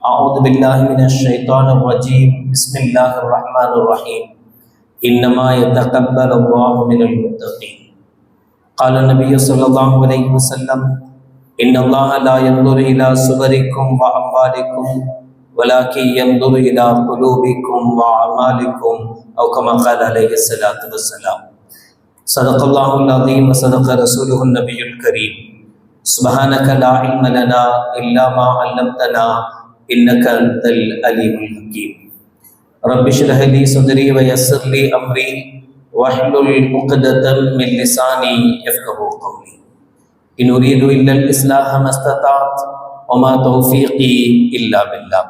أعوذ بالله من الشيطان الرجيم. بسم الله الرحمن الرحيم. إنما يتقبل الله من المتقين. قال النبي صلى الله عليه وسلم إن الله لا ينظر إلى صوركم وأموالكم ولكن ينظر إلى قلوبكم وأعمالكم أو كما قال عليه الصلاة والسلام. صدق الله العظيم وصدق رسوله النبي الكريم. سبحانك لا علم لنا إلا ما علمتنا إنك أنت العليم الحكيم رب اشرح لي صدري ويسر لي أمري واحلل عقدة من لساني يفقه قولي إن أريد إلا الإصلاح ما استطعت وما توفيقي إلا بالله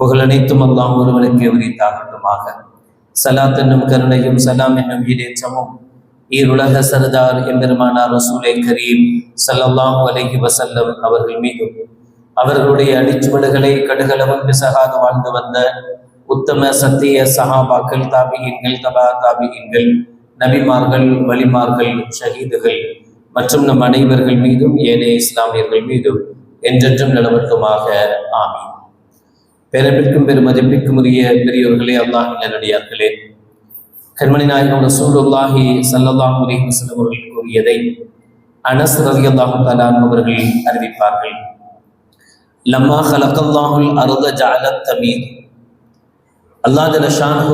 புகழ் அனைத்தும் அல்லாம் ஒருவனுக்கு உரித்தாகட்டுமாக சலாத் என்னும் கருணையும் சலாம் என்னும் ஈடேற்றமும் ஈருலக சர்தார் எம்பெருமானார் ரசூலை கரீம் சல்லல்லாஹு அலைஹி வசல்லம் அவர்கள் மீதும் அவர்களுடைய அடிச்சுவடுகளை கடுகளவும் பிசகாது வாழ்ந்து வந்த உத்தம சத்திய சஹாபாக்கள் தாபிகின்கள் தபா தாபிகின்கள் நபிமார்கள் வலிமார்கள் ஷஹீதுகள் மற்றும் நம் அனைவர்கள் மீதும் ஏனைய இஸ்லாமியர்கள் மீதும் என்றென்றும் நிலவட்டுமாக. ஆமி பெருமிற்கும் பெருமதிப்பிற்கும் உரிய பெரியோர்களே அல்லாஹ் நல்லடியார்களே கண்மணி நாயகம் ரசூலுல்லாஹி சல்லல்லாஹு அலைஹி வஸல்லம் அவர்கள் கூறியதை அனஸ் ரலியல்லாஹு தலா அவர்கள் அறிவிப்பார்கள். லம்மா ஹலக்கல்லாஹுல் அருத ஜாலத் தமீர் அல்லாஹ் ஜலஷானஹு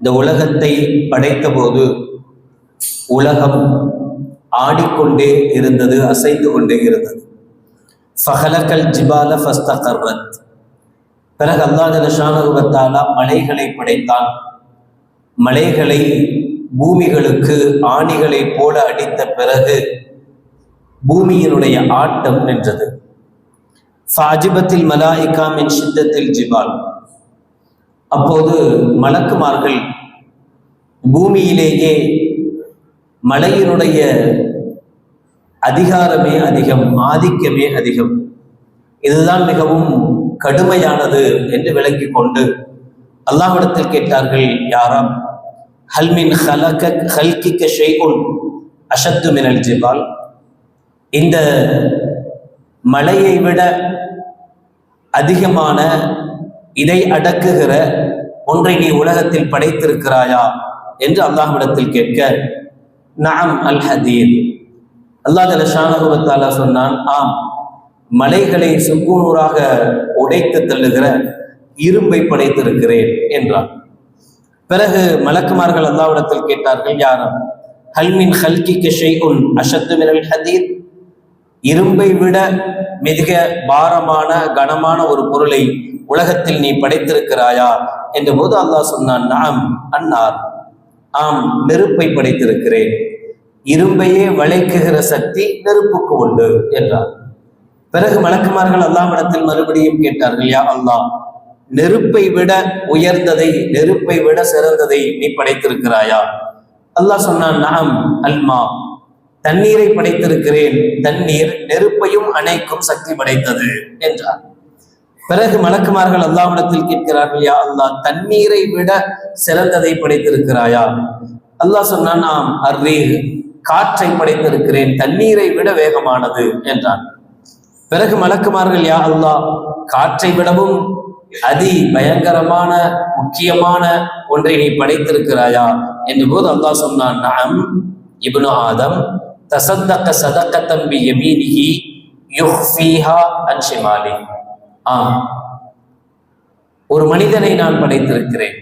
இந்த உலகத்தை படைத்த போது உலகம் ஆடிக்கொண்டே இருந்தது அசைந்து கொண்டே இருந்தது. ஃபஹலக்கல் ஜிபால ஃபஸ்தகர்ரத் பிறகு அல்லாஹ் ஜலஷானஹு மலைகளை படைத்தான். மலைகளை பூமிகளுக்கு ஆணிகளைப் போல அடித்த பிறகு பூமியினுடைய ஆட்டம் நின்றது. ஃபாஜிபத்தில் மலாயிகா மின் சித்தத்தில் ஜிபால் அப்போது மலக்குமார்கள் பூமியிலேயே மலையினுடைய அதிகாரமே அதிகம் ஆதிக்கமே அதிகம் இதுதான் மிகவும் கடுமையானது என்று விளங்கி கொண்டு அல்லாஹிடத்தில் கேட்டார்கள் யாராம் ஹல்மின் ஹலக ஹல்கிக்க ஷெய்குன் அஷத்து மினல் ஜிபால் இந்த மலையை விட அதிகமான இதை அடக்குகிற ஒன்றை நீ உலகத்தில் படைத்திருக்கிறாயா என்று அல்லாஹ்விடத்தில் கேட்க நாம் அல் ஹதீர் அல்லாஹ் ஜலஷானகுவத்தாலா சொன்னான் ஆம் மலைகளை சுக்கூனூராக உடைத்து தள்ளுகிற இரும்பை படைத்திருக்கிறேன் என்றான். பிறகு மலக்குமார்கள் அல்லாவிடத்தில் கேட்டார்கள் யாரும் ஹல்மின் ஹல்கி கிஷை உன் அஷத்து மினல் ஹதீர் இரும்பை விட மிக பாரமான கனமான ஒரு பொருளை உலகத்தில் நீ படைத்திருக்கிறாயா? என்ற போது அல்லாஹ் சொன்னான் நாம் அன்னார். ஆம் நெருப்பை படைத்திருக்கிறேன். இரும்பையே வளைக்குகிற சக்தி நெருப்புக்கு உண்டு என்றார். பிறகு மலக்குமார்கள் அல்லாவிடத்தில் மறுபடியும் கேட்டார்கள் யா அல்லாஹ் நெருப்பை விட உயர்ந்ததை நெருப்பை விட சிறந்ததை நீ படைத்திருக்கிறாயா? அல்லாஹ் சொன்னான் நாம் அல்மா. தண்ணீரை படைத்திருக்கிறேன். தண்ணீர் நெருப்பையும் அணைக்கும் சக்தி படைத்தது என்றார். பிறகு மலக்குமார்கள் அல்லாவிடத்தில் கேட்கிறார்கள் யா அல்லாஹ் தண்ணீரை விட சிறந்ததை படைத்திருக்கிறாயா? அல்லாஹ் சொன்னான் ஆம் அர்ரீர் காற்றை படைத்திருக்கிறேன் தண்ணீரை விட வேகமானது என்றான். பிறகு மலக்குமார்கள் யா அல்லாஹ் காற்றை விடவும் அதி பயங்கரமான முக்கியமான ஒன்றை நீ படைத்திருக்கிறாயா? என்ற போது அல்லாஹ் சொன்னான் நாம் இப்னு ஆதம் தசத்தக்க சதக்க தம்பி யமீனிஹி யுஹ்ஃபீஹா அன்ஷிமாலி ஆம். ஒரு மனிதனை நான் படைத்திருக்கிறேன்.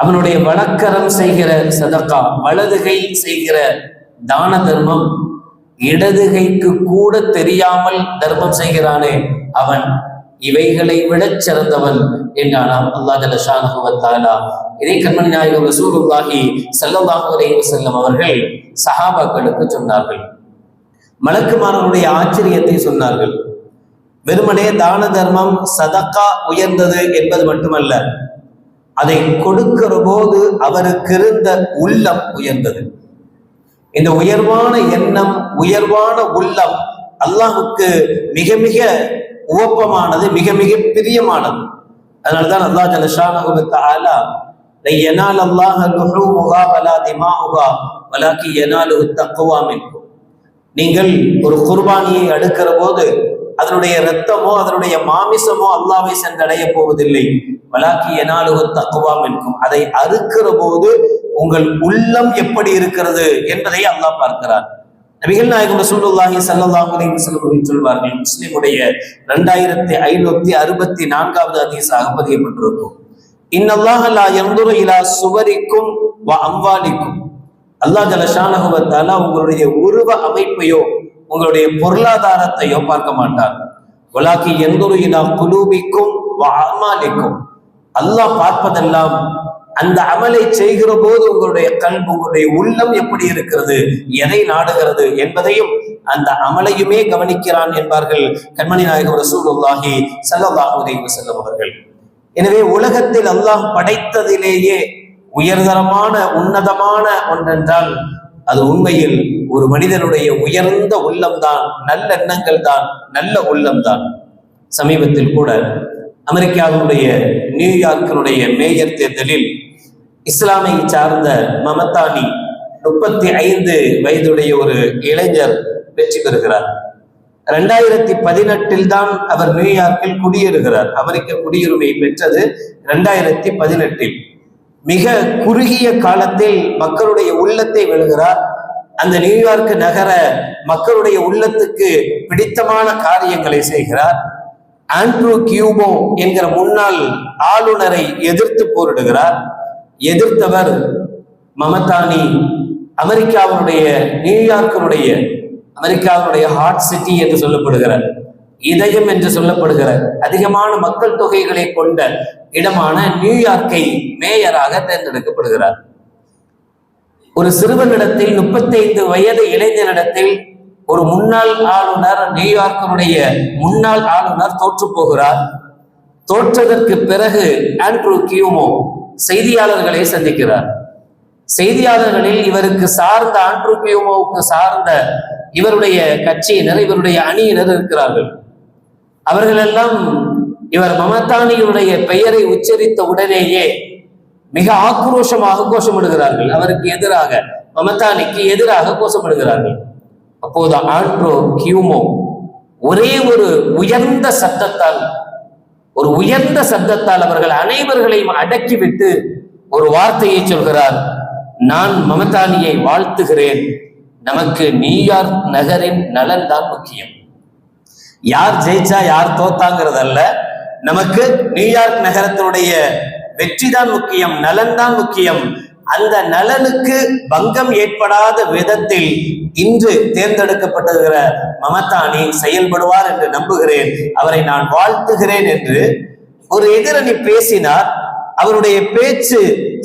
அவனுடைய வழக்கரம் செய்கிற சதக்கா வலதுகை செய்கிற தான தர்மம் இடதுகைக்கு கூட தெரியாமல் தர்மம் செய்கிறானே அவன் இவைகளை விடச் சிறந்தவன் என்றானாம். அல்லாஹ் ஜலஷானுவத்தாலா இதை கண்மணி நாயகம் ரசூலுல்லாஹி ஸல்லல்லாஹு அலைஹி வஸல்லம் அவர்கள் சஹாபாக்களுக்கு சொன்னார்கள். மலக்குமாரனுடைய ஆச்சரியத்தை சொன்னார்கள். வெறுமனே தான தர்மம் சதக்கா உயர்ந்தது என்பது மட்டுமல்ல அதை கொடுக்கிற போது அவருக்கு இருந்த உள்ளம் உயர்ந்தது. இந்த உயர்வான எண்ணம் உயர்வான உள்ளம் அல்லாஹுக்கு மிக மிக உவப்பமானது மிக மிக பிரியமானது. அதனால்தான் அல்லாஹ் ஜலஷானஹு لن ينال الله لحومها ولا دماؤها ولكن يناله التقوى منكم. நீங்கள் ஒரு குர்பானியை அடுக்கிற போது அதனுடைய இரத்தமோ அதனுடைய மாமிசமோ அல்லாவை சென்றடைய போவதில்லை. வலாக்கி எனாலுகு தக்குவா மின்கும். அதை அறுக்கிற போது உங்கள் உள்ளம் எப்படி இருக்கிறது என்பதை அல்லாஹ் பார்க்கிறார். நபிகள் நாயகம் ரசூலுல்லாஹி ஸல்லல்லாஹு அலைஹி வஸல்லம் அவர்கள் சொல்வார்கள் முஸ்லிமுடைய இரண்டாயிரத்தி ஐநூத்தி அறுபத்தி நான்காவது அதிசாக பதியப்பட்டிருக்கும். இன்னல்லாஹ லா இலா சுவரிக்கும் வ அம்வாலிக்கும். அல்லாஹ் ஜலஷானஹு உங்களுடைய உருவ அமைப்பையோ உங்களுடைய பொருளாதாரத்தையோ பார்க்க மாட்டார். உலாக்கி எந்தொரு இலா குலூபிக்கும் வ அமாலிக்கும் அல்லாஹ் பார்ப்பதெல்லாம் அந்த அமலை செய்கிற போது உங்களுடைய கல்வி உங்களுடைய உள்ளம் எப்படி இருக்கிறது எதை நாடுகிறது என்பதையும் அந்த அமலையுமே கவனிக்கிறான் என்பார்கள் கண்மணி நாயகம் ரசூலுல்லாஹி ஸல்லல்லாஹு அலைஹி செல்லும் அவர்கள். எனவே உலகத்தில் அல்லாஹ் படைத்ததிலேயே உயர்தரமான உன்னதமான ஒன்றென்றால் அது உண்மையில் ஒரு மனிதனுடைய உயர்ந்த உள்ளம்தான் நல்லெண்ணங்கள் தான் நல்ல உள்ளம்தான். சமீபத்தில் கூட அமெரிக்காவினுடைய நியூயார்க்கினுடைய மேயர் தேர்தலில் இஸ்லாமை சார்ந்த மமதானி முப்பத்தி ஐந்து வயதுடைய ஒரு இளைஞர் வெற்றி பெறுகிறார். ரெண்டாயிரத்தி பதினெட்டில் தான் அவர் நியூயார்க்கில் குடியேறுகிறார். அமெரிக்க குடியுரிமை பெற்றது ரெண்டாயிரத்தி பதினெட்டில். மிக குறுகிய காலத்தில் மக்களுடைய உள்ளத்தை வெல்கிறார். அந்த நியூயார்க் நகர மக்களுடைய உள்ளத்துக்கு பிடித்தமான காரியங்களை செய்கிறார். ஆண்ட்ரூ கியூபோ என்கிற முன்னாள் ஆளுநரை எதிர்த்து போரிடுகிறார். எதிர்த்தவர் மமதானி. அமெரிக்காவினுடைய நியூயார்க்கினுடைய அமெரிக்காவினுடைய ஹார்ட் சிட்டி என்று சொல்லப்படுகிற இதயம் என்று சொல்லப்படுகிற அதிகமான மக்கள் தொகைகளை கொண்ட இடமான நியூயார்க்கை மேயராக தேர்ந்தெடுக்கப்படுகிறார். ஒரு சிறுவனிடத்தில் முப்பத்தைந்து வயது இளைஞனிடத்தில் ஒரு முன்னாள் ஆளுநர் நியூயார்க்கினுடைய முன்னாள் ஆளுநர் தோற்று போகிறார். தோற்றதற்கு பிறகு ஆண்ட்ரூ கியூமோ செய்தியாளர்களை சந்திக்கிறார். செய்தியாளர்களில் இவருக்கு சார்ந்த ஆண்ட்ரூபியோமோவுக்கு சார்ந்த இவருடைய கட்சியினர் இவருடைய அணியினர் இருக்கிறார்கள். அவர்களெல்லாம் இவர் மமதானியுடைய பெயரை உச்சரித்த உடனேயே மிக ஆக்ரோஷமாக கோஷமிடுகிறார்கள். அவருக்கு எதிராக மமதானிக்கு எதிராக கோஷமிடுகிறார்கள். அப்போது ஆண்ட்ரோ கியூமோ ஒரே ஒரு உயர்ந்த சத்தத்தால் ஒரு உயர்ந்த சத்தத்தால் அவர்கள் அனைவர்களையும் அடக்கிவிட்டு ஒரு வார்த்தையை சொல்கிறார். நான் மமதானியை வாழ்த்துகிறேன். நமக்கு நியூயார்க் நகரின் நலன் தான் முக்கியம். யார் ஜெயிச்சா யார் தோத்தாங்கிறதல்ல. நமக்கு நியூயார்க் நகரத்தினுடைய வெற்றி தான் முக்கியம் நலன் தான் முக்கியம். அந்த நலனுக்கு பங்கம் ஏற்படாத விதத்தில் இன்று தேர்ந்தெடுக்கப்பட்டிருக்கிற மமதானி செயல்படுவார் என்று நம்புகிறேன். அவரை நான் வாழ்த்துகிறேன் என்று ஒரு எதிரணி பேசினார். அவருடைய பேச்சு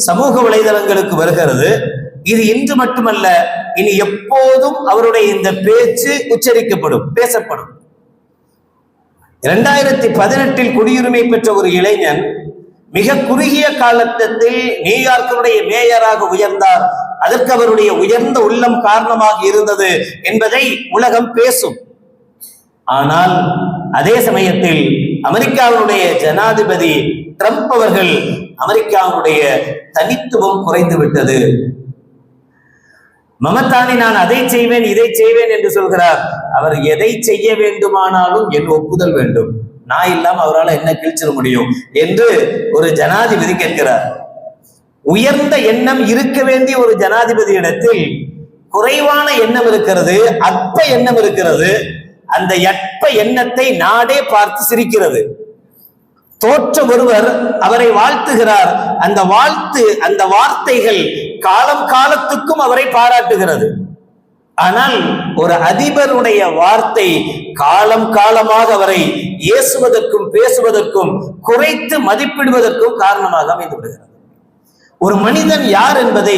சமூக வலைதளங்களுக்கு வருகிறது. இது இன்று மட்டுமல்ல இனி எப்போதும் அவருடைய இந்த பேச்சு உச்சரிக்கப்படும் பேசப்படும். இரண்டாயிரத்தி பதினெட்டில் குடியுரிமை பெற்ற ஒரு இளைஞன் மிக குறுகிய காலத்தில் நியூயார்க்கினுடைய மேயராக உயர்ந்தார். அதற்கு அவருடைய உயர்ந்த உள்ளம் காரணமாக இருந்தது என்பதை உலகம் பேசும். ஆனால் அதே சமயத்தில் அமெரிக்காவினுடைய ஜனாதிபதி ட்ரம்ப் அவர்கள் அமெரிக்காவினுடைய தனித்துவம் குறைந்து விட்டது. மமதானி நான் அதை செய்வேன் இதை செய்வேன் என்று சொல்கிறார். அவர் எதை செய்ய வேண்டுமானாலும் என் ஒப்புதல் வேண்டும். நான் இல்லாம அவரால் என்ன கிழிச்சிட முடியும் என்று ஒரு ஜனாதிபதி கேட்கிறார். உயர்ந்த எண்ணம் இருக்க வேண்டிய ஒரு ஜனாதிபதி இடத்தில் குறைவான எண்ணம் இருக்கிறது அற்ப எண்ணம் இருக்கிறது அந்த எட்ப எண்ணத்தை நாடே பார்த்து சிரிக்கிறது. தோற்ற ஒருவர் அவரை வாழ்த்துகிறார். அந்த வாழ்த்து அந்த வார்த்தைகள் காலம் காலத்துக்கும் அவரை பாராட்டுகிறது. ஆனால் ஒரு அதிபருடைய வார்த்தை காலம் காலமாக அவரை ஏசுவதற்கும் பேசுவதற்கும் குறைத்து மதிப்பிடுவதற்கும் காரணமாக அமைந்து விடுகிறது ஒரு மனிதன் யார் என்பதை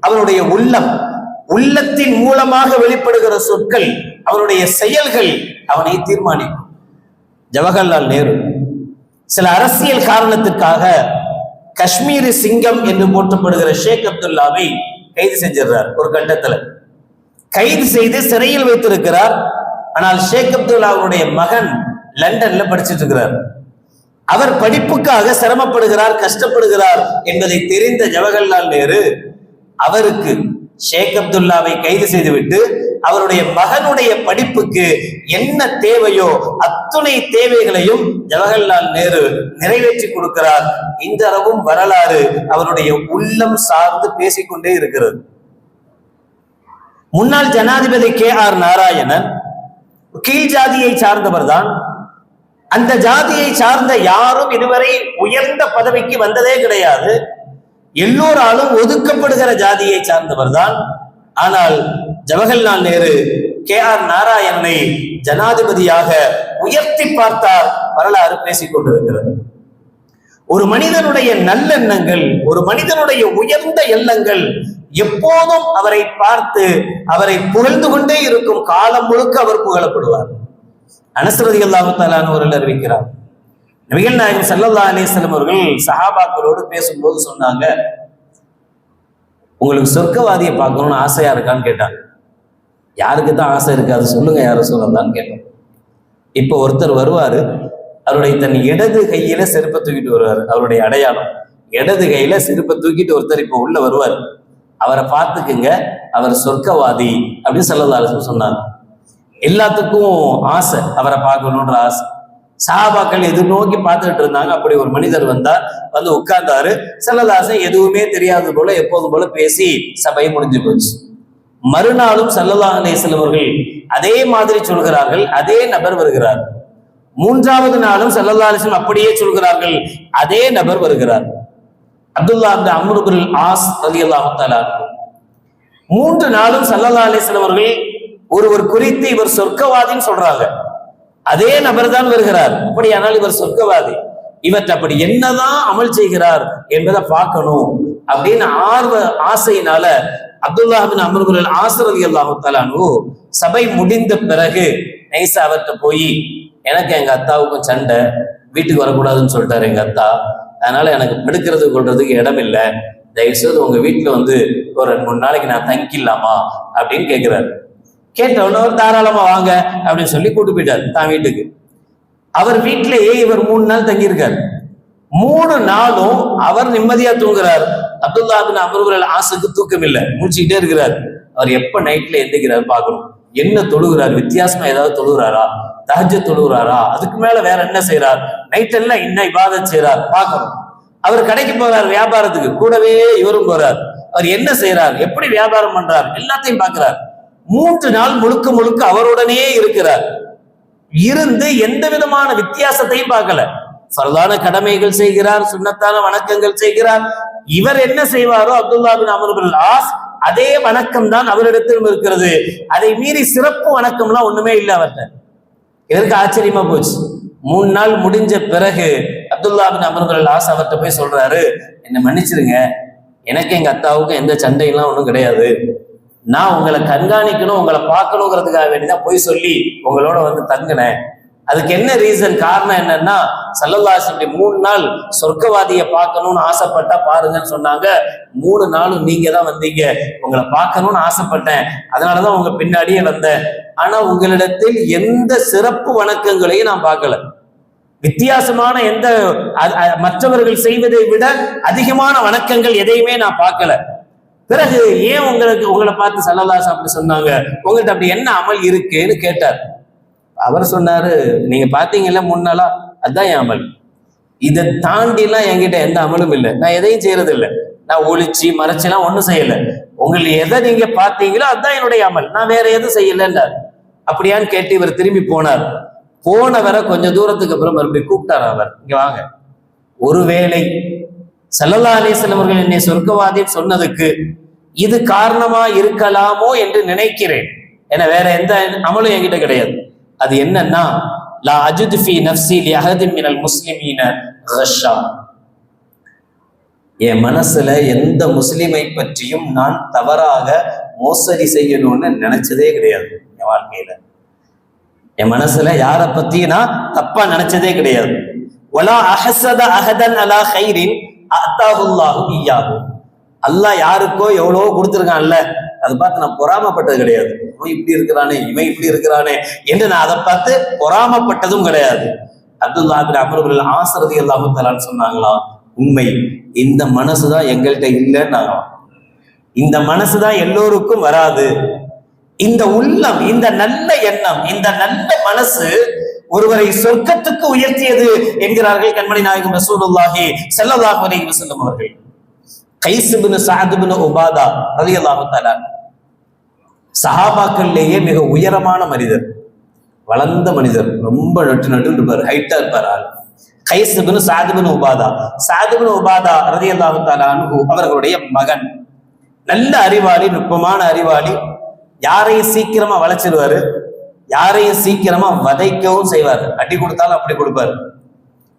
அவருடைய உள்ளம் உள்ளத்தின் மூலமாக வெளிப்படுகிற சொற்கள் அவருடைய செயல்கள் அவனை தீர்மானிக்கும். ஜவஹர்லால் நேரு சில அரசியல் காரணத்துக்காக காஷ்மீரி சிங்கம் என்று போற்றப்படுகிற ஷேக் அப்துல்லாவை கைது செஞ்சிடுறார் ஒரு கட்டத்துல. கைது செய்து சிறையில் வைத்திருக்கிறார். ஆனால் ஷேக் அப்துல்லாவுடைய மகன் லண்டன்ல படிச்சிட்டு இருக்கிறார் அவர் படிப்புக்காக சிரமப்படுகிறார் கஷ்டப்படுகிறார் என்பதை தெரிந்த ஜவஹர்லால் நேரு அவருக்கு ஷேக் அப்துல்லாவை கைது செய்துவிட்டு அவருடைய மகனுடைய படிப்புக்கு என்ன தேவையோ அத்துணை தேவைகளையும் ஜவஹர்லால் நேரு நிறைவேற்றி கொடுக்கிறார். இன்றளவும் வரலாறு அவருடைய உள்ளம் சார்ந்து பேசிக்கொண்டே இருக்கிறது. முன்னாள் ஜனாதிபதி கே ஆர் நாராயணன் கீழ் ஜாதியை சார்ந்தவர் தான் அந்த ஜாதியை சார்ந்த யாரும் இதுவரை உயர்ந்த பதவிக்கு வந்ததே கிடையாது. எல்லோராலும் ஒதுக்கப்படுகிற ஜாதியை சார்ந்தவர் தான் ஆனால் ஜவஹர்லால் நேரு கே ஆர் நாராயணனை ஜனாதிபதியாக உயர்த்தி பார்த்தார். வரலாறு பேசிக் கொண்டிருக்கிறது. ஒரு மனிதனுடைய நல்லெண்ணங்கள் ஒரு மனிதனுடைய உயர்ந்த எண்ணங்கள் எப்போதும் அவரை பார்த்து அவரை புகழ்ந்து கொண்டே இருக்கும் காலம் முழுக்க அவர் புகழப்படுவார். அனசரதி அல்லாஹு அவர்கள் அறிவிக்கிறார். நபிகள் நாயகம் சல்லல்லா அலிஸ்லம் அவர்கள் சஹாபாக்களோடு பேசும்போது சொன்னாங்க உங்களுக்கு சொர்க்கவாதியை பார்க்கணும்னு ஆசையா இருக்கான்னு கேட்டாங்க. யாருக்கு தான் ஆசை இருக்காது சொல்லுங்க யாரும் சொல்லலான்னு கேட்டோம். இப்போ ஒருத்தர் வருவார் அவருடைய தன் இடது கையில செருப்பை தூக்கிட்டு வருவார் அவருடைய அடையாளம். இடது கையில செருப்பை தூக்கிட்டு ஒருத்தர் இப்போ உள்ள வருவார். அவரை பார்த்துக்குங்க அவர் சொர்க்கவாதி அப்படின்னு சொல்லலாலும் சொன்னார் எல்லாத்துக்கும் ஆசை அவரை பார்க்கணுன்ற ஆசை. சாபாக்கள் எதிர்நோக்கி பார்த்துக்கிட்டு இருந்தாங்க அப்படி ஒரு மனிதர் வந்தார் வந்து உட்கார்ந்தாரு. செல்லதாசன் எதுவுமே தெரியாது போல எப்போதும் போல பேசி சபை முடிஞ்சு போச்சு. மறுநாளும் சல்லல்லாஹ் அலிஸ்லம் அவர்கள் அதே மாதிரி சொல்கிறார்கள் அதே நபர் வருகிறார். மூன்றாவது நாளும் சல்லல்லா அலிஸ்லம் அப்படியே சொல்கிறார்கள் அதே நபர் வருகிறார். அப்துல்லா அந்த அம்ருபுல் ஆஸ் அலி அல்லாஹு மூன்று நாளும் சல்லல்லா அலிஸ்லம் அவர்கள் ஒருவர் குறித்து இவர் சொர்க்கவாதின்னு சொல்றாங்க. அதே நபர் தான் வருகிறார். அப்படியானால் இவர் சொர்க்கவாதி. இவர் அப்படி என்னதான் அமல் செய்கிறார் என்பதை பார்க்கணும் அப்படின்னு ஆர்வ ஆசையினால அப்துல்லாஹின் அமர்குரல் ஆசிரதி அலி சபை முடிந்த பிறகு நைசா அவர்கிட்ட போய் எனக்கு எங்க அத்தாவுக்கும் சண்டை வீட்டுக்கு வரக்கூடாதுன்னு சொல்லிட்டாரு எங்க அத்தா. அதனால எனக்கு படுக்கிறது கொள்றதுக்கு இடம் இல்லை. தயவுசெய்து உங்க வீட்டுல வந்து ஒரு ரெண்டு மூணு நாளைக்கு நான் தங்கிக்கலாமா? அப்படின்னு கேட்கிறாரு கேட்டவொன்னு அவர் தாராளமா வாங்க அப்படின்னு சொல்லி கூட்டு போயிட்டார் தான் வீட்டுக்கு. அவர் வீட்டிலேயே இவர் மூணு நாள் தங்கியிருக்கார். மூணு நாளும் அவர் நிம்மதியா தூங்குறார். அப்துல்லா பின் அமர்வுகள் ஆசுக்கு தூக்கம் இல்லை முடிச்சுக்கிட்டே இருக்கிறார். அவர் எப்ப நைட்ல எந்திக்கிறார் பார்க்கணும். என்ன தொழுகிறார்? வித்தியாசமா ஏதாவது தொழுகிறாரா? தஹஜ தொழுகிறாரா? அதுக்கு மேல வேற என்ன செய்யறார் நைட் எல்லாம் என்ன விவாதம் செய்யறார் பார்க்கணும். அவர் கடைக்கு போறார் வியாபாரத்துக்கு. கூடவே இவரும் போறார். அவர் என்ன செய்யறார் எப்படி வியாபாரம் பண்றார்? எல்லாத்தையும் பார்க்கிறார். மூன்று நாள் முழுக்க முழுக்க அவருடனே இருக்கிறார். இருந்து எந்த விதமான வித்தியாசத்தையும் பார்க்கல. சரதான கடமைகள் செய்கிறார் சுண்ணத்தான வணக்கங்கள் செய்கிறார். இவர் என்ன செய்வாரோ அப்துல்லா பின் அமருபுல் ஆஸ் அதே வணக்கம் தான் அவரிடத்திலும் இருக்கிறது. அதை மீறி சிறப்பு வணக்கம்லாம் ஒண்ணுமே இல்லை அவர்கிட்ட இதற்கு ஆச்சரியமா போச்சு? மூணு நாள் முடிஞ்ச பிறகு அப்துல்லா பின் அமருபுல் ஆஸ் அவர்கிட்ட போய் சொல்றாரு என்ன மன்னிச்சிருங்க. எனக்கு எங்க அத்தாவுக்கும் எந்த சண்டையெல்லாம் ஒன்றும் கிடையாது. நான் உங்களை கண்காணிக்கணும் உங்களை பார்க்கணுங்கிறதுக்காக வேண்டிதான் போய் சொல்லி உங்களோட வந்து தங்கினேன். அதுக்கு என்ன ரீசன் காரணம் என்னன்னா சல்லல்லாசனுடைய மூணு நாள் சொர்க்கவாதியை பார்க்கணும்னு ஆசைப்பட்டா பாருங்கன்னு சொன்னாங்க. மூணு நாளும் நீங்க தான் வந்தீங்க. உங்களை பார்க்கணும்னு ஆசைப்பட்டேன். அதனாலதான் உங்க பின்னாடியே வந்தேன். ஆனா உங்களிடத்தில் எந்த சிறப்பு வணக்கங்களையும் நான் பார்க்கல. வித்தியாசமான எந்த மற்றவர்கள் செய்வதை விட அதிகமான வணக்கங்கள் எதையுமே நான் பார்க்கல. பிறகு ஏன் உங்களுக்கு உங்களை பார்த்து சல்லல்லாஸ் அப்படி சொன்னாங்க? உங்கள்கிட்ட அப்படி என்ன அமல் இருக்குன்னு கேட்டார். அவர் சொன்னாரு நீங்க பாத்தீங்கல்ல முன்னாலா அதுதான் என் அமல். இதை தாண்டிலாம் என்கிட்ட எந்த அமலும் இல்லை. நான் எதையும் செய்யறது இல்லை நான் ஒழிச்சு மறைச்செல்லாம் ஒன்றும் செய்யல. உங்களை எதை நீங்க பார்த்தீங்களோ அதுதான் என்னுடைய அமல். நான் வேற எதுவும் செய்யலைன்னார். அப்படியான்னு கேட்டு இவர் திரும்பி போனார். போனவரை கொஞ்சம் தூரத்துக்கு அப்புறம் மறுபடியும் கூப்பிட்டார் அவர். இங்க வாங்க. ஒருவேளை சல்லல்லா அலிஸ்லாம் அவர்கள் என்னை சொர்க்கவாதி சொன்னதுக்கு இது காரணமா இருக்கலாமோ என்று நினைக்கிறேன். என வேற எந்த அமலும் என்கிட்ட கிடையாது. அது என்னன்னா லா அஜுத் ஃபி லி அஹதின் மினல் முஸ்லிமீன என் மனசுல எந்த முஸ்லிமை பற்றியும் நான் தவறாக மோசடி செய்யணும்னு நினைச்சதே கிடையாது என் வாழ்க்கையில. என் மனசுல யாரை பத்தி நான் தப்பா நினைச்சதே கிடையாது. ஒலா அஹசத அஹதன் அலா ஹைரின் அத்தாஹுல்லாஹு ஈயாஹு. அல்லாஹ் யாருக்கோ எவ்வளவோ கொடுத்துருக்கான்ல அதை பார்த்து நான் பொறாமப்பட்டது கிடையாது. இவன் இப்படி இருக்கிறானே இவன் இப்படி இருக்கிறானே என்று நான் அதை பார்த்து பொறாமப்பட்டதும் கிடையாது. அப்துல்லா பின் அமருபில் ஆசிரதி இல்லாமல் தலான்னு சொன்னாங்களாம் உண்மை. இந்த மனசுதான் எங்கள்கிட்ட இல்லைன்னாங்க இந்த மனசுதான் எல்லோருக்கும் வராது. இந்த உள்ளம் இந்த நல்ல எண்ணம் இந்த நல்ல மனசு ஒருவரை சொர்க்கத்துக்கு உயர்த்தியது என்கிறார்கள் கண்மணி நாயகம் ரசூலுல்லாஹி செல்லதாக செல்லும் அவர்கள். கைசுபின் சாதுபின் சஅத் உபாதா ரலியல்லாஹு தஆலா சஹாபாக்கள்லேயே மிக உயரமான மனிதர் வளர்ந்த மனிதர் ரொம்ப நட்டு நட்டு இருப்பார் ஹைட்டா இருப்பார் ஆள் கைசுபின் சாதுபின் உபாதா சாதுபின் உபாதா ரலியல்லாஹு தஆலா அன்ஹு அவர்களுடைய மகன் நல்ல அறிவாளி நுட்பமான அறிவாளி யாரையும் சீக்கிரமா வளைச்சிருவாரு யாரையும் சீக்கிரமா வதைக்கவும் செய்வார் அடி கொடுத்தாலும் அப்படி கொடுப்பாரு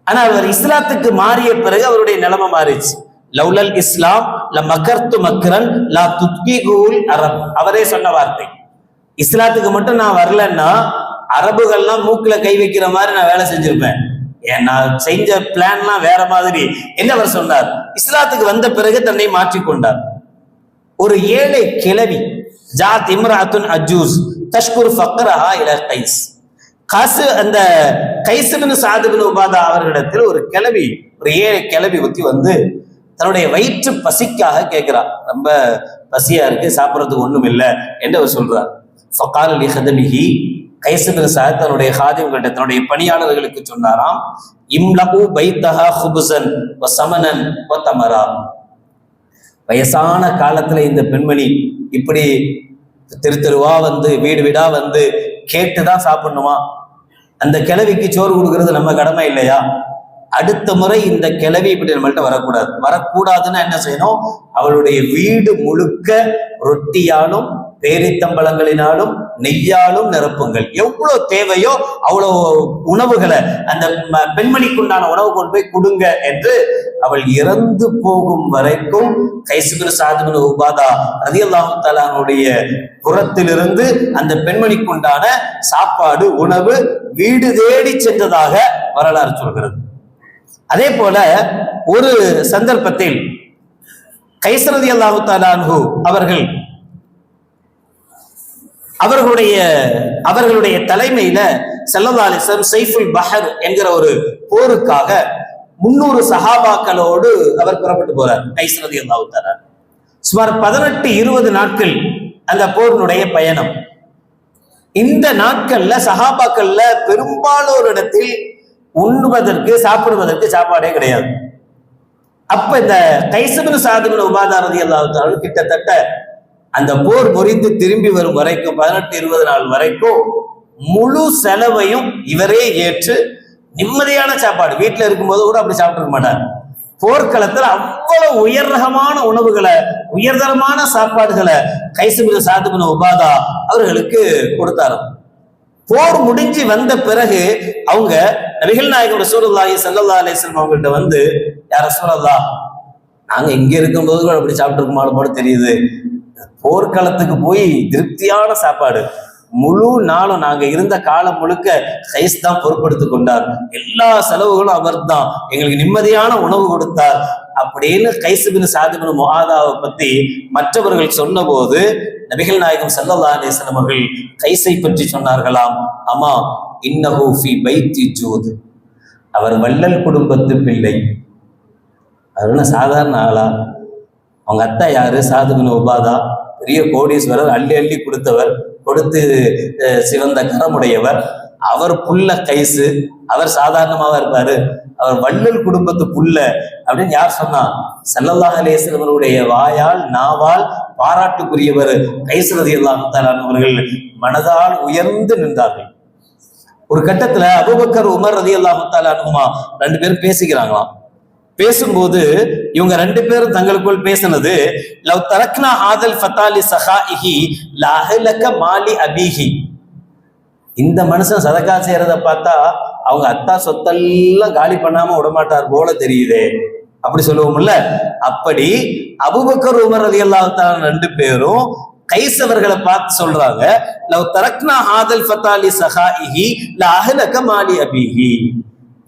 ஆனா அவர் இஸ்லாத்துக்கு மாறிய பிறகு அவருடைய நிலைமை மாறிச்சு லவ்லல் இஸ்லாம் ல மகர்த்து மக்ரன் லா துத்கிகூல் அரப். அவரே சொன்ன வார்த்தை. இஸ்லாத்துக்கு மட்டும் நான் வரலன்னா அரபுகள்லாம் மூக்குல கை வைக்கிற மாதிரி நான் வேலை செஞ்சிருப்பேன். ஏன் நான் செஞ்ச பிளான்லாம் வேற மாதிரி. என்ன அவர் சொன்னார்? இஸ்லாத்துக்கு வந்த பிறகு தன்னை மாற்றிக்கொண்டார் ஒரு ஏழை கிளவி ஜாத் இம்ராத்துன் அஜூஸ் தஷ்குர் ஃபக்ரஹா இல கைஸ். காசு அந்த கைசுபின் சாதுபின் உபாதா அவர்களிடத்தில் ஒரு கிளவி ஒரு ஏழை கிளவி ஒத்தி வந்து தன்னுடைய வயிற்று பசிக்காக கேட்கிறார் ரொம்ப பசியா இருக்கு சாப்பிட்றதுக்கு ஒண்ணும் இல்லை என்று அவர் சொல்றார். ஃபக்கால் அலி ஹதமிஹி கைசந்திர சாத் தன்னுடைய ஹாதிம்கிட்ட தன்னுடைய பணியாளர்களுக்கு சொன்னாராம் இம்லகு பைத்தஹா ஹுபுசன் வ சமனன் வ தமரா. வயசான காலத்துல இந்த பெண்மணி இப்படி தெரு தெருவா வந்து வீடு வீடா வந்து கேட்டு தான் சாப்பிடணுமா? அந்த கிழவிக்கு சோறு கொடுக்கறது நம்ம கடமை இல்லையா? அடுத்த முறை இந்த கிழவி இப்படி நம்மள்ட்ட வரக்கூடாது. வரக்கூடாதுன்னா என்ன செய்யணும்? அவளுடைய வீடு முழுக்க ரொட்டியாலும் பேரித்தம்பளங்களினாலும் நெய்யாலும் நிரப்புங்கள். எவ்வளவு தேவையோ அவ்வளவு உணவுகளை அந்த ம- பெண்மணிக்குண்டான உணவு கொண்டு போய் கொடுங்க என்று அவள் இறந்து போகும் வரைக்கும் கைசுபின் சாதுபின் உபாதா ரதியல்லாஹு தலானுடைய புறத்திலிருந்து அந்த பெண்மணிக்குண்டான சாப்பாடு உணவு வீடு தேடி சென்றதாக வரலாறு சொல்கிறது. அதே போல ஒரு சந்தர்ப்பத்தில் கைசரதி அல்லாஹு தாலான்ஹு அவர்கள் அவர்களுடைய அவர்களுடைய தலைமையில செல்லதாலிசம் சைஃபுல் பஹர் என்கிற ஒரு போருக்காக முன்னூறு சஹாபாக்களோடு அவர் புறப்பட்டு போறார் கைசரதி அல்லாஹு தாலா சுமார் பதினெட்டு இருபது நாட்கள் அந்த போரினுடைய பயணம். இந்த நாட்கள்ல சஹாபாக்கள்ல பெரும்பாலோரிடத்தில் இடத்தில் உண்ணுவதற்கு சாப்பிடுவதற்கு சாப்பாடே கிடையாது. அப்ப இந்த கைசபின் சாதுபின் உபாதாரதி அல்லாஹாலும் கிட்டத்தட்ட அந்த போர் முறிந்து திரும்பி வரும் வரைக்கும் பதினெட்டு இருபது நாள் வரைக்கும் முழு செலவையும் இவரே ஏற்று நிம்மதியான சாப்பாடு. வீட்டில் இருக்கும்போது கூட அப்படி சாப்பிட்டுருக்க மாட்டார். போர்க்களத்தில் அவ்வளவு உயர் ரகமான உணவுகளை உயர்தரமான சாப்பாடுகளை கைசுபின் சாதுபின் உபாதா அவர்களுக்கு கொடுத்தாரு போர் முடிஞ்சு வந்த பிறகு அவங்க நபிகள் நாயகம் ரசூலுல்லாஹி ஸல்லல்லாஹு அலைஹி வஸல்லம் அவங்கள்ட்ட வந்து யார் ரசூலல்லா நாங்க இங்க இருக்கும்போது கூட அப்படி சாப்பிட்டுருக்குமான்னு போல தெரியுது. போர்க்களத்துக்கு போய் திருப்தியான சாப்பாடு. முழு நாளும் நாங்க இருந்த காலம் முழுக்க கைஸ் தான் பொறுப்படுத்திக் கொண்டார். எல்லா செலவுகளும் அவர் தான். எங்களுக்கு நிம்மதியான உணவு கொடுத்தார். அப்படின்னு கைசுபின் சாதிபின் முகாதாவை பத்தி மற்றவர்கள் சொன்னபோது நபிகள் நாயகம் சல்லல்லா அலைஹி அவர்கள் கைசை பற்றி சொன்னார்களாம் அம்மா இன்னஹூஃபி பைத்தி ஜூத். அவர் வள்ளல் குடும்பத்து பிள்ளை. அவர் என்ன சாதாரண ஆளா? அவங்க அத்தா யாரு? சாதுபின் உபாதா? பெரிய கோடீஸ்வரர் அள்ளி அள்ளி கொடுத்தவர் கொடுத்து சிவந்த கரமுடையவர். அவர் புல்ல கைசு அவர் சாதாரணமாக இருப்பாரு? அவர் வள்ளல் குடும்பத்து புல்ல அப்படின்னு யார் சொன்னா? சல்லல்லாஹ் அலேஸ்வரருடைய வாயால் நாவால் பாராட்டுக்குரியவர் கைசுரதி அல்லாஹாலானவர்கள் மனதால் உயர்ந்து நின்றார்கள். ஒரு கட்டத்துல அபூபக்கர் உமர் ரதி அல்லாஹாலுமா ரெண்டு பேரும் பேசிக்கிறாங்களாம். பேசும்போது இவங்க ரெண்டு பேரும் தங்களுக்குள் பேசினது லவ் தரக்னா ஆதல் ஃபத்தாலி சஹாஇஹி லஹலக மாலி அபிஹி. இந்த மனுஷன் சதக்கா செய்யறத பார்த்தா அவங்க அத்தா சொத்தெல்லாம் காலி பண்ணாம விடமாட்டார் போல தெரியுதே. அப்படி சொல்லுவோம்ல. அப்படி அபுபக்கர் உமர் ரதி ரெண்டு பேரும் கைசவர்களை பார்த்து சொல்றாங்க லவ் தரக்னா ஆதல் ஃபத்தாலி சஹாஹி ல அஹலக மாலி அபிஹி.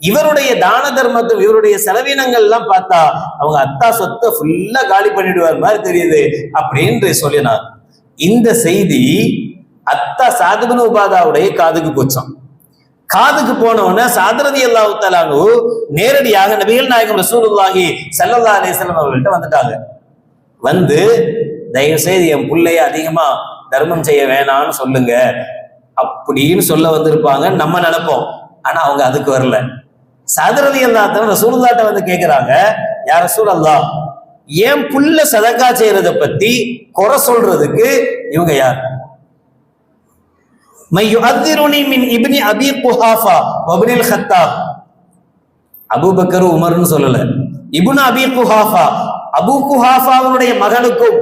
இவருடைய தான தர்மத்தும் இவருடைய செலவினங்கள் எல்லாம் பார்த்தா அவங்க அத்தா சொத்தை ஃபுல்லா காலி பண்ணிடுவார் மாதிரி தெரியுது அப்படின்னு சொல்லினார் இந்த செய்தி அத்தா சாதுபன் உபாதாவுடைய காதுக்கு போச்சான் காதுக்கு போனவன சாதரதி அல்லாஹு தலானு நேரடியாக நபிகள் நாயகம் ரசூலுல்லாஹி சல்லல்லா அலிஸ்லாம் அவர்கள்ட்ட வந்துட்டாங்க. வந்து தயவு செய்து என் பிள்ளைய அதிகமா தர்மம் செய்ய வேணாம்னு சொல்லுங்க. அப்படின்னு சொல்ல வந்திருப்பாங்க. நம்ம நினைப்போம். ஆனா அவங்க அதுக்கு வரல. சதரதி அல்லாத்தன ரசூலுல்லாட்ட வந்து கேட்கிறாங்க யார் ரசூல் அல்லா என் புள்ள சதக்கா செய்யறத பத்தி குறை சொல்றதுக்கு இவங்க யார் மையுஅத்திருனி மின் இப்னி அபி குஹாஃபா வப்னில் ஹத்தாப் அபூபக்கர் உமர்னு சொல்லல. இப்னு அபி குஹாஃபா. அபு குஹாஃபாவுடைய மகனுக்கும்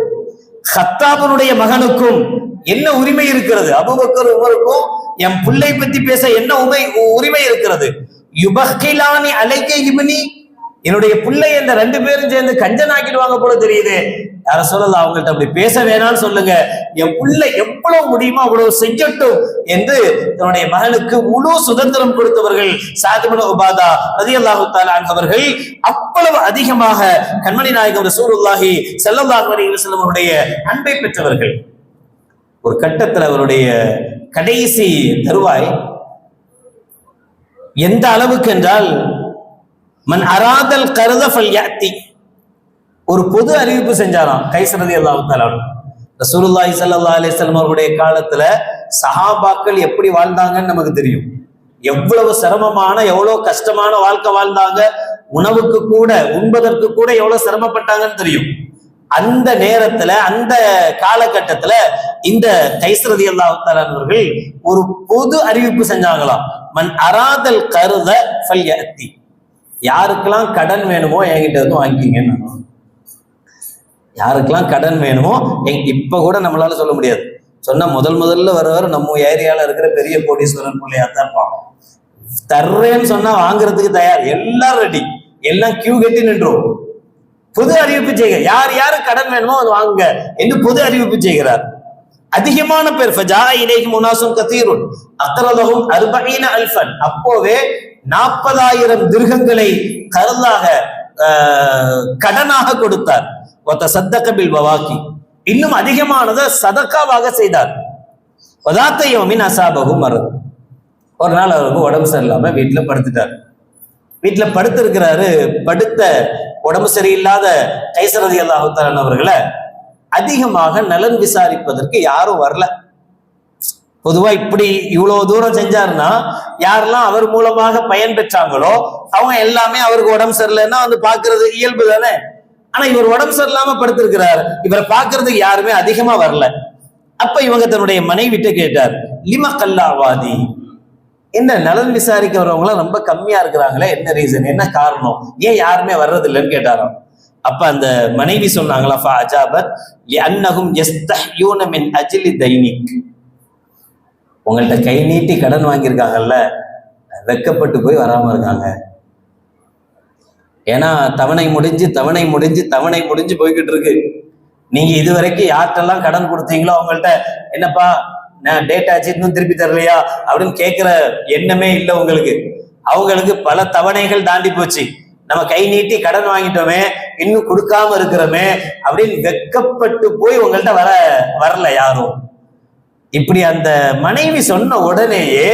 ஹத்தாபனுடைய மகனுக்கும் என்ன உரிமை இருக்கிறது? அபூபக்கர் உமருக்கும் என் பிள்ளை பத்தி பேச என்ன உமை உரிமை இருக்கிறது? யுபஹிலானி அலைக்க இப்னி என்னுடைய பிள்ளை இந்த ரெண்டு பேரும் சேர்ந்து கஞ்சன் ஆக்கிடுவாங்க போல தெரியுது. யார சொல்லல அவங்கள்ட்ட அப்படி பேச வேணாம்னு சொல்லுங்க. என் பிள்ளை எவ்வளவு முடியுமோ அவ்வளவு செய்யட்டும் என்று தன்னுடைய மகனுக்கு முழு சுதந்திரம் கொடுத்தவர்கள் சாதிபன உபாதா ரதி அல்லாஹு அவர்கள் அவ்வளவு அதிகமாக கண்மணி நாயகம் ரசூலுல்லாஹி ஸல்லல்லாஹு அலைஹி வஸல்லம் அவருடைய அன்பை பெற்றவர்கள். ஒரு கட்டத்தில் அவருடைய கடைசி தருவாய் எந்த அளவுக்கு என்றால் மன் அராதல் கருத ஃபல் யாத்தி ஒரு பொது அறிவிப்பு செஞ்சாராம் கைசரதி அல்லாஹு ரசூலுல்லாஹி ஸல்லல்லாஹு அலைஹி வஸல்லம் அவருடைய காலத்துல சஹாபாக்கள் எப்படி வாழ்ந்தாங்கன்னு நமக்கு தெரியும். எவ்வளவு சிரமமான எவ்வளவு கஷ்டமான வாழ்க்கை வாழ்ந்தாங்க உணவுக்கு கூட உண்பதற்கு கூட எவ்வளவு சிரமப்பட்டாங்கன்னு தெரியும். அந்த நேரத்துல அந்த காலகட்டத்துல இந்த கைசரதி அல்லாஹாலவர்கள் ஒரு பொது அறிவிப்பு செஞ்சாங்களாம். மன் அராதல் கருத ஃபல்யத்தி. யாருக்கெல்லாம் கடன் வேணுமோ என்கிட்ட வந்து வாங்கிக்கிங்கன்னு யாருக்கெல்லாம் கடன் வேணுமோ எங் இப்போ கூட நம்மளால சொல்ல முடியாது. சொன்னால் முதல் முதல்ல வரவர் நம்ம ஏரியாவில் இருக்கிற பெரிய கோடீஸ்வரன் பிள்ளையா தான் இருப்பான் தர்றேன்னு சொன்னால் வாங்குறதுக்கு தயார். எல்லாம் ரெடி எல்லாம் கியூ கட்டி நின்றோம் புது அறிவிப்பு செய்க. யார் யாரு கடன் வேணுமோ அது வாங்குங்க என்று பொது அறிவிப்பு செய்கிறார். அதிகமான பேர் ஃபஜா இலேஹி முனாசும் கத்தீருன். அத்தரதகும் அர்பஈன அல்ஃபன். அப்போவே நாற்பதாயிரம் திருகங்களை கருதாக கடனாக கொடுத்தார். ஒத்த சத்தக்கபில் பவாக்கி இன்னும் அதிகமானதை சதக்காவாக செய்தார். பதாத்தையோமின் அசாபகும் மறது ஒரு நாள் அவருக்கு உடம்பு சரியில்லாம வீட்டில் படுத்துட்டார். வீட்டில் படுத்திருக்கிறாரு படுத்த உடம்பு சரியில்லாத கைசரதி அல்லாஹுத்தரன் அவர்களை அதிகமாக நலன் விசாரிப்பதற்கு யாரும் வரல. பொதுவா இப்படி இவ்வளவு தூரம் செஞ்சாருன்னா யாரெல்லாம் அவர் மூலமாக பயன் பெற்றாங்களோ அவங்க எல்லாமே அவருக்கு உடம்பு சரியில்லைன்னா வந்து பாக்குறது இயல்பு தானே? ஆனா இவர் உடம்பு சரியில்லாம படுத்திருக்கிறார். இவரை பாக்குறதுக்கு யாருமே அதிகமா வரல. அப்ப இவங்க தன்னுடைய மனைவிட்ட கேட்டார் லிம கல்லாவாதி? என்ன நலன் விசாரிக்க வரவங்களாம் ரொம்ப கம்மியா இருக்கிறாங்களே என்ன ரீசன் என்ன காரணம்? ஏன் யாருமே வர்றது இல்லைன்னு கேட்டாராம். அப்ப அந்த மனைவி சொன்னாங்களா ஃபா அஜாபத் அன்னகும் யஸ்தஹ்யூன மின் அஜிலி தைனிக். உங்கள்கிட்ட கை நீட்டி கடன் வாங்கியிருக்காங்கல்ல வெக்கப்பட்டு போய் வராமல் இருக்காங்க. ஏன்னா தவணை முடிஞ்சு தவணை முடிஞ்சு தவணை முடிஞ்சு போய்கிட்டு இருக்கு. நீங்க இது வரைக்கும் யார்கிட்டெல்லாம் கடன் கொடுத்தீங்களோ அவங்கள்ட்ட என்னப்பா நான் டேட் ஆச்சு இன்னும் திருப்பி தரலையா? அப்படின்னு கேட்கிற எண்ணமே இல்லை உங்களுக்கு. அவங்களுக்கு பல தவணைகள் தாண்டி போச்சு. நம்ம கை நீட்டி கடன் வாங்கிட்டோமே இன்னும் கொடுக்காம இருக்கிறோமே அப்படின்னு வெக்கப்பட்டு போய் உங்கள்கிட்ட வர வரல யாரும். இப்படி அந்த மனைவி சொன்ன உடனேயே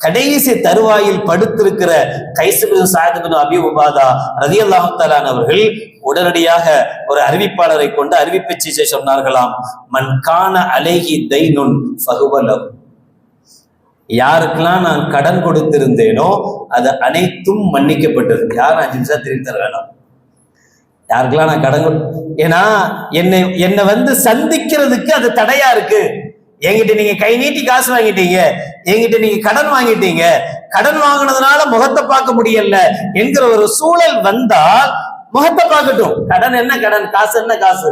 கடைசி தருவாயில் படுத்திருக்கிற கைசுபின் சாயதுபின் அபி உபாதா ரதி அல்லாஹாலான் அவர்கள் உடனடியாக ஒரு அறிவிப்பாளரை கொண்டு அறிவிப்பு செய்ய சொன்னார்களாம். மண் காண அலேஹி தைனுன் ஃபகுவலம் யாருக்கெல்லாம் நான் கடன் கொடுத்திருந்தேனோ அது அனைத்தும் மன்னிக்கப்பட்டது யார் அஞ்சு நிமிஷம் திருப்பி தர வேணாம் யாருக்கெல்லாம் நான் கடன் கொடு ஏன்னா என்னை என்னை வந்து சந்திக்கிறதுக்கு அது தடையா இருக்கு. என்கிட்ட நீங்க கை நீட்டி காசு வாங்கிட்டீங்க. என்கிட்ட நீங்க கடன் வாங்கிட்டீங்க. கடன் வாங்கினதுனால முகத்தை பார்க்க முடியல என்கிற ஒரு சூழல் வந்தால் முகத்தை பார்க்கட்டும். கடன் என்ன கடன்? காசு என்ன காசு?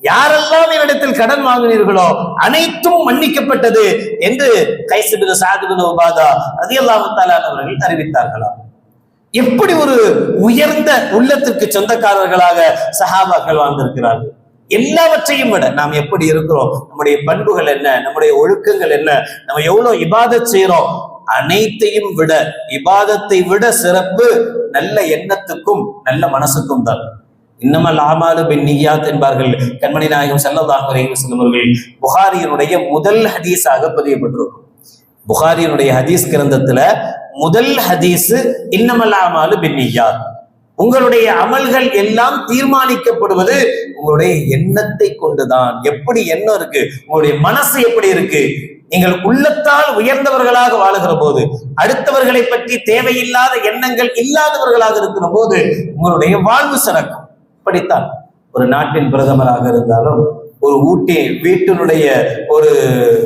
யாரெல்லாம் என்னிடத்தில் கடன் வாங்கினீர்களோ அனைத்தும் மன்னிக்கப்பட்டது என்று கைசுபின் சாதுபின் உபாதா ரதியல்லாஹு தஆலா அவர்கள் அறிவித்தார்களாம் எப்படி ஒரு உயர்ந்த உள்ளத்திற்கு சொந்தக்காரர்களாக சஹாபாக்கள் வாழ்ந்திருக்கிறார்கள்? எல்லாவற்றையும் விட நாம் எப்படி இருக்கிறோம்? நம்முடைய பண்புகள் என்ன? நம்முடைய ஒழுக்கங்கள் என்ன? நம்ம எவ்வளவு இபாதத் செய்யறோம் அனைத்தையும் விட இபாதத்தை விட சிறப்பு நல்ல எண்ணத்துக்கும் நல்ல மனசுக்கும் தான். இன்னமல் ஆமாலு பின் நியாத் என்பார்கள். கண்மணி நாயகம் செல்லதாக அவர்கள் புகாரியனுடைய முதல் ஹதீஸாக பதியப்பட்டிருக்கும். புகாரியனுடைய ஹதீஸ் கிரந்தத்துல முதல் ஹதீஸ் இன்னமல் ஆமாலு பின் நியாத். உங்களுடைய அமல்கள் எல்லாம் தீர்மானிக்கப்படுவது உங்களுடைய எண்ணத்தை கொண்டுதான். எப்படி எண்ணம் இருக்கு? உங்களுடைய மனசு எப்படி இருக்கு? நீங்கள் உள்ளத்தால் உயர்ந்தவர்களாக வாழுகிற போது அடுத்தவர்களை பற்றி தேவையில்லாத எண்ணங்கள் இல்லாதவர்களாக இருக்கிற போது உங்களுடைய வாழ்வு சிறக்கும். இப்படித்தான் ஒரு நாட்டின் பிரதமராக இருந்தாலும் ஒரு ஊட்டி வீட்டினுடைய ஒரு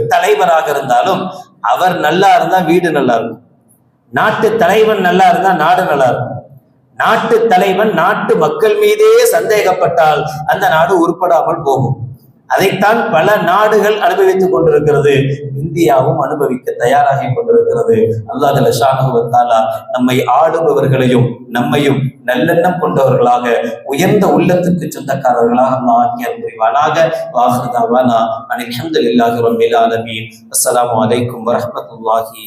தலைவராக இருந்தாலும் அவர் நல்லா இருந்தா வீடு நல்லா இருக்கும். நாட்டு தலைவன் நல்லா இருந்தா நாடு நல்லா இருக்கும். நாட்டு தலைவன் நாட்டு மக்கள் மீதே சந்தேகப்பட்டால் அந்த நாடு உருப்படாமல் போகும். அதைத்தான் பல நாடுகள் அனுபவித்துக் கொண்டிருக்கிறது. இந்தியாவும் அனுபவிக்க தயாராகி கொண்டிருக்கிறது. அல்லாஹல ஷானுவத்தாலா நம்மை ஆளுபவர்களையும் நம்மையும் நல்லெண்ணம் கொண்டவர்களாக உயர்ந்த உள்ளத்துக்கு சொந்தக்காரர்களாக அல்லாஹ் ஆக்கிய புரிவானாக வாஹதாவானா அனில் அஹமதுல்லாஹி ஆலமீன். அஸ்ஸலாமு அலைக்கும் வரஹ்மத்துல்லாஹி